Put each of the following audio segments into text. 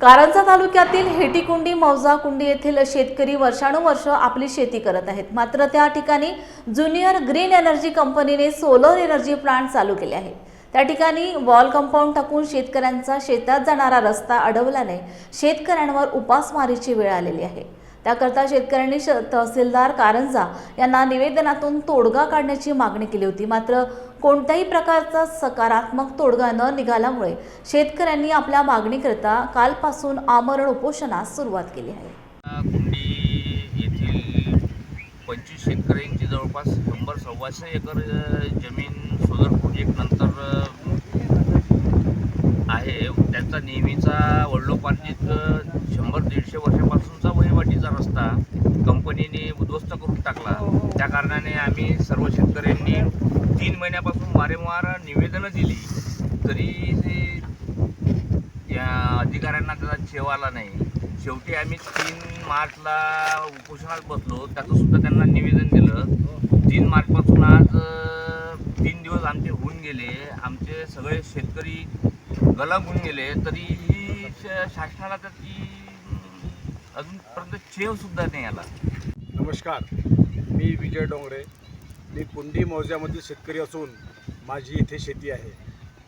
कारंजा तालुक्यातील हेटीकुंडी मौजाकुंडी येथील शेतकरी वर्षानुवर्ष आपली शेती करत आहेत. मात्र त्या ठिकाणी ज्युनियर ग्रीन एनर्जी कंपनीने सोलर एनर्जी प्लांट चालू केले आहे. त्या ठिकाणी वॉल कंपाऊंड टाकून शेतकऱ्यांचा शेतात जाणारा रस्ता अडवल्याने शेतकऱ्यांवर उपासमारीची वेळ आलेली आहे. त्याकरता शेतकऱ्यांनी श तहसीलदार कारंजा यांना निवेदनातून तोडगा काढण्याची मागणी केली होती. मात्र कोणत्याही प्रकारचा सकारात्मक तोडगा न निघाल्यामुळे शेतकऱ्यांनी आपल्या मागणीकरता कालपासून आमरण उपोषणास सुरुवात केली आहे. कुंडी येथील पंचवीस शेतकऱ्यांची जवळपास शंभर सव्वाशे एकर जमीन सोलर प्रोजेक्ट नंतर आहे. त्यांचा नेहमीचा वडलोपार्जित शंभर दीडशे वर्षापासूनचा वहिवाटीचा रस्ता कंपनीने उद्ध्वस्त करून टाकला. त्या कारणाने आम्ही सर्व शेतकरी तीन महिन्यापासून वारंवार निवेदनं दिली. तरी ते या अधिकाऱ्यांना त्याचा छेव आला नाही. शेवटी आम्ही तीन मार्चला उपोषणात बसलो. त्याचंसुद्धा त्यांना निवेदन दिलं. तीन मार्चपासून आज तीन दिवस आमचे होऊन गेले. आमचे सगळे शेतकरी गलागून गेले. तरीही शासनाला त्याची अजूनपर्यंत शेवसुद्धा नाही आला. नमस्कार. मी विजय डोंगरे. मी कुंडी मौजामधील शेतकरी असून माझी इथे शेती आहे.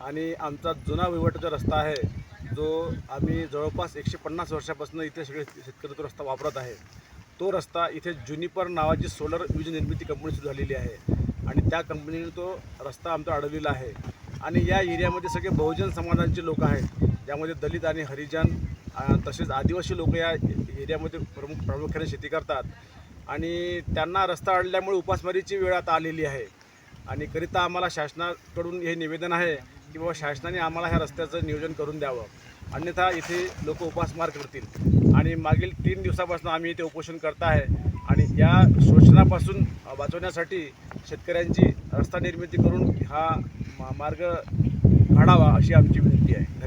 आणि आमचा जुना वहिवाटाचा रस्ता आहे जो आम्ही जवळपास एकशे पन्नास वर्षापासून इथे सगळे शेतकरी तो रस्ता वापरत आहे. तो रस्ता इथे जुनिपर नावाची सोलर वीज निर्मिती कंपनी सुरू झालेली आहे. आणि त्या कंपनीने तो रस्ता आमचा अडवलेला आहे. आणि या एरियामध्ये सगळे बहुजन समाजांचे लोक आहेत ज्यामध्ये दलित आणि हरिजन तसेच आदिवासी लोक या एरियामध्ये प्रमुख प्रामुख्याने शेती करतात. आणि त्यांना रस्ता अडल्यामुळे उपासमारीची वेळ आता आलेली आहे. आणि करिता आम्हाला शासनाकडून हे निवेदन आहे की बाबा शासनाने आम्हाला ह्या रस्त्याचं नियोजन करून द्यावं. अन्यथा इथे लोक उपासमार करतील. आणि मागील तीन दिवसापासून आम्ही इथे उपोषण करत आहे. आणि या शोषणापासून वाचवण्यासाठी शेतकऱ्यांची रस्ता निर्मिती करून हा मा- मार्ग काढावा अशी आमची विनंती आहे.